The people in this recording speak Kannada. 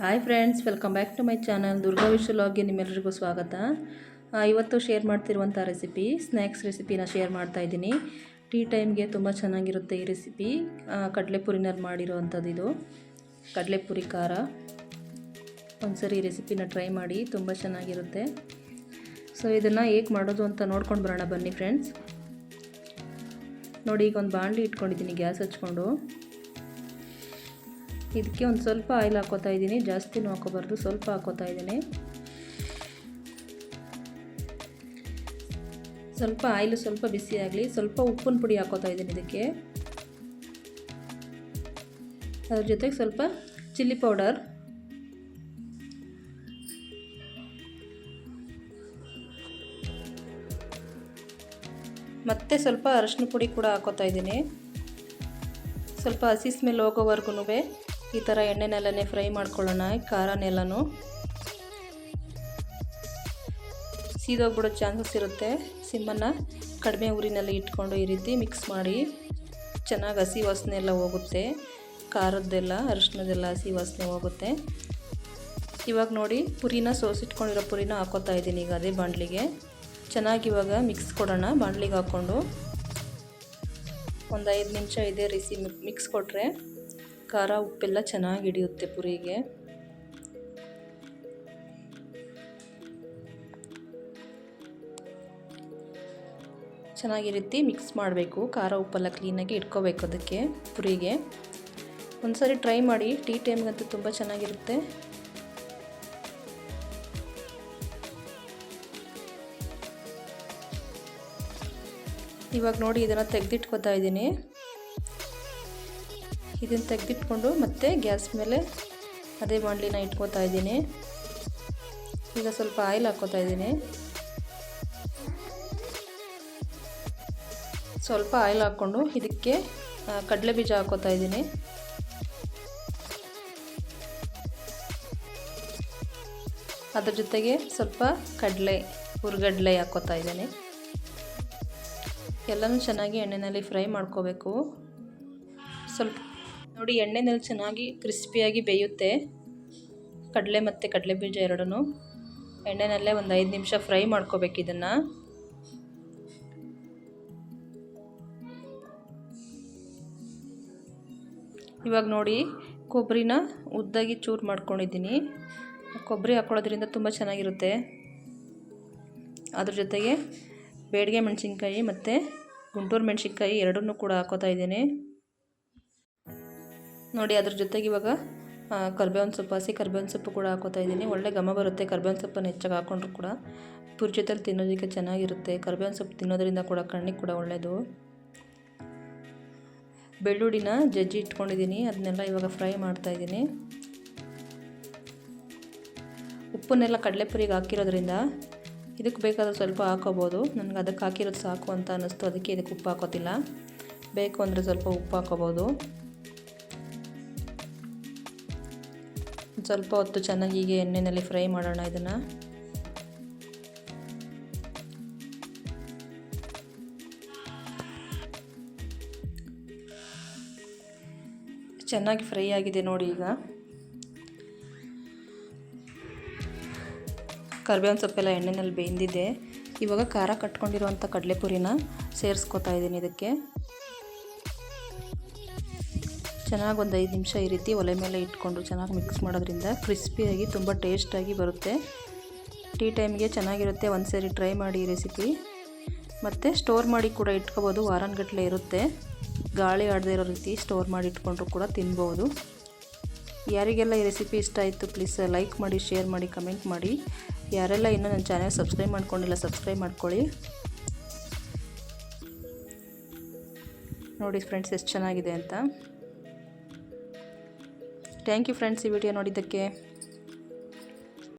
Hi friends welcome back to my channel Durga Vishwa ಲಾಗ್ಗೆ ನಿಮ್ಮೆಲ್ಲರಿಗೂ ಸ್ವಾಗತ. ಇವತ್ತು ಶೇರ್ ಮಾಡ್ತಿರುವಂಥ ರೆಸಿಪಿ ಸ್ನ್ಯಾಕ್ಸ್ ರೆಸಿಪಿನ ಶೇರ್ ಮಾಡ್ತಾ ಇದ್ದೀನಿ. ಟೀ ಟೈಮ್ಗೆ ತುಂಬ ಚೆನ್ನಾಗಿರುತ್ತೆ ಈ ರೆಸಿಪಿ ಕಡಲೆಪುರಿನಲ್ಲಿ ಮಾಡಿರೋವಂಥದ್ದು ಇದು. ಕಡಲೆಪುರಿ ಖಾರ. ಒಂದು ಸರಿ ರೆಸಿಪಿನ ಟ್ರೈ ಮಾಡಿ, ತುಂಬ ಚೆನ್ನಾಗಿರುತ್ತೆ. ಸೊ ಇದನ್ನು ಹೇಗೆ ಮಾಡೋದು ಅಂತ ನೋಡ್ಕೊಂಡು ಬರೋಣ ಬನ್ನಿ ಫ್ರೆಂಡ್ಸ್ ನೋಡಿ, ಈಗ ಒಂದು ಬಾಣಲಿ ಇಟ್ಕೊಂಡಿದ್ದೀನಿ, ಗ್ಯಾಸ್ ಹಚ್ಕೊಂಡು. ಇದಕ್ಕೆ ಒಂದು ಸ್ವಲ್ಪ ಆಯಿಲ್ ಹಾಕೋತಾ ಇದ್ದೀನಿ. ಜಾಸ್ತಿನೂ ಹಾಕೋಬಾರ್ದು, ಸ್ವಲ್ಪ ಹಾಕೋತಾ ಇದ್ದೀನಿ. ಸ್ವಲ್ಪ ಆಯಿಲು ಸ್ವಲ್ಪ ಬಿಸಿ ಆಗಲಿ, ಸ್ವಲ್ಪ ಉಪ್ಪಿನ ಪುಡಿ ಹಾಕೋತಾ ಇದ್ದೀನಿ ಇದಕ್ಕೆ. ಅದ್ರ ಜೊತೆಗೆ ಸ್ವಲ್ಪ ಚಿಲ್ಲಿ ಪೌಡರ್. ಮತ್ತೆ ಸ್ವಲ್ಪ ಅರಶಿನ ಪುಡಿ ಕೂಡ ಹಾಕೋತಾ ಇದ್ದೀನಿ. ಸ್ವಲ್ಪ ಹಸಿ ಸ್ಮೆಲ್ ಹೋಗೋವರೆಗೂ ಈ ಥರ ಎಣ್ಣೆನೆಲ್ಲನೇ ಫ್ರೈ ಮಾಡ್ಕೊಳ್ಳೋಣ ಖಾರನೆಲ್ಲನೂ. ಸೀದೋಗ್ಬಿಡೋ ಚಾನ್ಸಸ್ ಇರುತ್ತೆ. ಸಿಮ್ಮನ್ನು ಕಡಿಮೆ ಊರಿನಲ್ಲಿ ಇಟ್ಕೊಂಡು ಈ ರೀತಿ ಮಿಕ್ಸ್ ಮಾಡಿ ಚೆನ್ನಾಗಿ ಹಸಿ ವಾಸನೆ ಎಲ್ಲ ಹೋಗುತ್ತೆ. ಖಾರದ್ದೆಲ್ಲ ಅರಿಶಿನದೆಲ್ಲ ಹಸಿ ವಾಸನೆ ಹೋಗುತ್ತೆ. ಇವಾಗ ನೋಡಿ, ಪುರಿನ ಸೋಸಿಟ್ಕೊಂಡಿರೋ ಪುರಿನ ಹಾಕೋತಾ ಇದ್ದೀನಿ ಈಗ ಅದೇ ಬಾಣಲಿಗೆ. ಚೆನ್ನಾಗಿ ಇವಾಗ ಮಿಕ್ಸ್ ಕೊಡೋಣ, ಬಾಣಲಿಗೆ ಹಾಕ್ಕೊಂಡು. ಒಂದು ಐದು ನಿಮಿಷ ಇದೇ ರೀತಿ ಮಿಕ್ಸ್ ಕೊಟ್ಟರೆ ಖಾರ ಉಪ್ಪೆಲ್ಲ ಚೆನ್ನಾಗಿ ಹಿಡಿಯುತ್ತೆ ಪುರಿಗೆ. ಚೆನ್ನಾಗಿ ರೀತಿ ಮಿಕ್ಸ್ ಮಾಡಬೇಕು. ಖಾರ ಉಪ್ಪೆಲ್ಲ ಕ್ಲೀನಾಗಿ ಇಟ್ಕೋಬೇಕು ಅದಕ್ಕೆ ಪುರಿಗೆ. ಒಂದ್ಸರಿ ಟ್ರೈ ಮಾಡಿ ಟೀ ಟೈಮ್ಗಂತೂ ತುಂಬ ಚೆನ್ನಾಗಿರುತ್ತೆ. ಇವಾಗ ನೋಡಿ ಇದನ್ನು ತೆಗೆದಿಟ್ಕೋತಾ ಇದ್ದೀನಿ. ಇದನ್ನು ತೆಗೆದಿಟ್ಕೊಂಡು ಮತ್ತೆ ಗ್ಯಾಸ್ ಮೇಲೆ ಅದೇ ಬಾಂಡ್ಲಿನ ಇಟ್ಕೋತಾ ಇದ್ದೀನಿ. ಈಗ ಸ್ವಲ್ಪ ಆಯಿಲ್ ಹಾಕ್ಕೋತಾ ಇದ್ದೀನಿ. ಸ್ವಲ್ಪ ಆಯಿಲ್ ಹಾಕ್ಕೊಂಡು ಇದಕ್ಕೆ ಕಡಲೆ ಬೀಜ ಹಾಕೋತಾ ಇದ್ದೀನಿ. ಅದ್ರ ಜೊತೆಗೆ ಸ್ವಲ್ಪ ಕಡಲೆ, ಹುರ್ಗಡ್ಲೆ ಹಾಕೋತಾ ಇದ್ದೀನಿ. ಎಲ್ಲನೂ ಚೆನ್ನಾಗಿ ಎಣ್ಣೆಯಲ್ಲಿ ಫ್ರೈ ಮಾಡ್ಕೋಬೇಕು. ಸ್ವಲ್ಪ ನೋಡಿ ಎಣ್ಣೆನಲ್ಲಿ ಚೆನ್ನಾಗಿ ಕ್ರಿಸ್ಪಿಯಾಗಿ ಬೇಯುತ್ತೆ. ಕಡಲೆ ಮತ್ತು ಕಡಲೆ ಬೀಜ ಎರಡೂ ಎಣ್ಣೆನಲ್ಲೇ ಒಂದು ಐದು ನಿಮಿಷ ಫ್ರೈ ಮಾಡ್ಕೋಬೇಕು ಇದನ್ನು. ಇವಾಗ ನೋಡಿ, ಕೊಬ್ಬರಿನ ಉದ್ದಾಗಿ ಚೂರು ಮಾಡ್ಕೊಂಡಿದ್ದೀನಿ. ಕೊಬ್ಬರಿ ಹಾಕ್ಕೊಳ್ಳೋದ್ರಿಂದ ತುಂಬ ಚೆನ್ನಾಗಿರುತ್ತೆ. ಅದ್ರ ಜೊತೆಗೆ ಬೇಡಿಗೆ ಮೆಣಸಿನ್ಕಾಯಿ ಮತ್ತು ಗುಂಟೂರು ಮೆಣಸಿನ್ಕಾಯಿ ಎರಡನ್ನೂ ಕೂಡ ಹಾಕೋತಾ ಇದ್ದೀನಿ. ನೋಡಿ, ಅದ್ರ ಜೊತೆಗೆ ಇವಾಗ ಕರ್ಬೇವಿನ ಸೊಪ್ಪು, ಹಸಿ ಕರ್ಬೇವಿನ ಸೊಪ್ಪು ಕೂಡ ಹಾಕೋತಾ ಇದ್ದೀನಿ. ಒಳ್ಳೆ ಘಮ ಬರುತ್ತೆ. ಕರ್ಬೇವಿನ ಸೊಪ್ಪನ್ನು ಹೆಚ್ಚಾಗಿ ಹಾಕೊಂಡ್ರು ಕೂಡ ಪುರಿ ಜೊತೆಲಿ ತಿನ್ನೋದಕ್ಕೆ ಚೆನ್ನಾಗಿರುತ್ತೆ. ಕರ್ಬೇವಿನ ಸೊಪ್ಪು ತಿನ್ನೋದ್ರಿಂದ ಕೂಡ ಕಣ್ಣಿಗೆ ಕೂಡ ಒಳ್ಳೆಯದು ಬೆಳ್ಳುಳ್ಳಿನ ಜಜ್ಜಿ ಇಟ್ಕೊಂಡಿದ್ದೀನಿ. ಅದನ್ನೆಲ್ಲ ಇವಾಗ ಫ್ರೈ ಮಾಡ್ತಾಯಿದ್ದೀನಿ ಉಪ್ಪನ್ನೆಲ್ಲ ಕಡಲೆಪುರಿಗೆ ಹಾಕಿರೋದ್ರಿಂದ ಇದಕ್ಕೆ ಬೇಕಾದ್ರೆ ಸ್ವಲ್ಪ ಹಾಕೋಬೋದು. ನನಗೆ ಅದಕ್ಕೆ ಹಾಕಿರೋದು ಸಾಕು ಅಂತ ಅನ್ನಿಸ್ತು. ಅದಕ್ಕೆ ಇದಕ್ಕೆ ಉಪ್ಪು ಹಾಕೋತಿಲ್ಲ. ಬೇಕು ಅಂದರೆ ಸ್ವಲ್ಪ ಉಪ್ಪು ಹಾಕೋಬೋದು. ಸ್ವಲ್ಪ ಹೊತ್ತು ಚೆನ್ನಾಗಿ ಹೀಗೆ ಎಣ್ಣೆಯಲ್ಲಿ ಫ್ರೈ ಮಾಡೋಣ ಇದನ್ನು. ಚೆನ್ನಾಗಿ ಫ್ರೈ ಆಗಿದೆ ನೋಡಿ ಈಗ. ಕರ್ಬೇವಿನ ಸೊಪ್ಪೆಲ್ಲ ಎಣ್ಣೆನಲ್ಲಿ ಬೇಯ್ದಿದೆ. ಇವಾಗ ಖಾರ ಕಟ್ಕೊಂಡಿರುವಂಥ ಕಡಲೆಪುರಿನ ಸೇರಿಸ್ಕೊತಾ ಇದ್ದೀನಿ ಇದಕ್ಕೆ. ಚೆನ್ನಾಗಿ ಒಂದು ಐದು ನಿಮಿಷ ಈ ರೀತಿ ಒಲೆ ಮೇಲೆ ಇಟ್ಕೊಂಡು ಚೆನ್ನಾಗಿ ಮಿಕ್ಸ್ ಮಾಡೋದ್ರಿಂದ ಕ್ರಿಸ್ಪಿಯಾಗಿ ತುಂಬ ಟೇಸ್ಟಾಗಿ ಬರುತ್ತೆ. ಟೀ ಟೈಮ್ಗೆ ಚೆನ್ನಾಗಿರುತ್ತೆ. ಒಂದು ಸಾರಿ ಟ್ರೈ ಮಾಡಿ ಈ ರೆಸಿಪಿ ಮತ್ತು ಸ್ಟೋರ್ ಮಾಡಿ ಕೂಡ ಇಟ್ಕೋಬೋದು. ವಾರನ್ಗಟ್ಟಲೆ ಇರುತ್ತೆ. ಗಾಳಿ ಆಡದೇ ಇರೋ ರೀತಿ ಸ್ಟೋರ್ ಮಾಡಿ ಇಟ್ಕೊಂಡ್ರು ಕೂಡ ತಿನ್ಬೋದು. ಯಾರಿಗೆಲ್ಲ ಈ ರೆಸಿಪಿ ಇಷ್ಟ ಆಯಿತು ಪ್ಲೀಸ್ ಲೈಕ್ ಮಾಡಿ ಶೇರ್ ಮಾಡಿ ಕಮೆಂಟ್ ಮಾಡಿ. ಯಾರೆಲ್ಲ ಇನ್ನೂ ನನ್ನ ಚಾನೆಲ್ ಸಬ್ಸ್ಕ್ರೈಬ್ ಮಾಡ್ಕೊಂಡಿಲ್ಲ ಸಬ್ಸ್ಕ್ರೈಬ್ ಮಾಡ್ಕೊಳ್ಳಿ. ನೋಡಿ ಫ್ರೆಂಡ್ಸ್ ಎಷ್ಟು ಚೆನ್ನಾಗಿದೆ ಅಂತ. ಥ್ಯಾಂಕ್ ಯು ಫ್ರೆಂಡ್ಸ್ ಈ ವಿಡಿಯೋ ನೋಡಿದ್ದಕ್ಕೆ.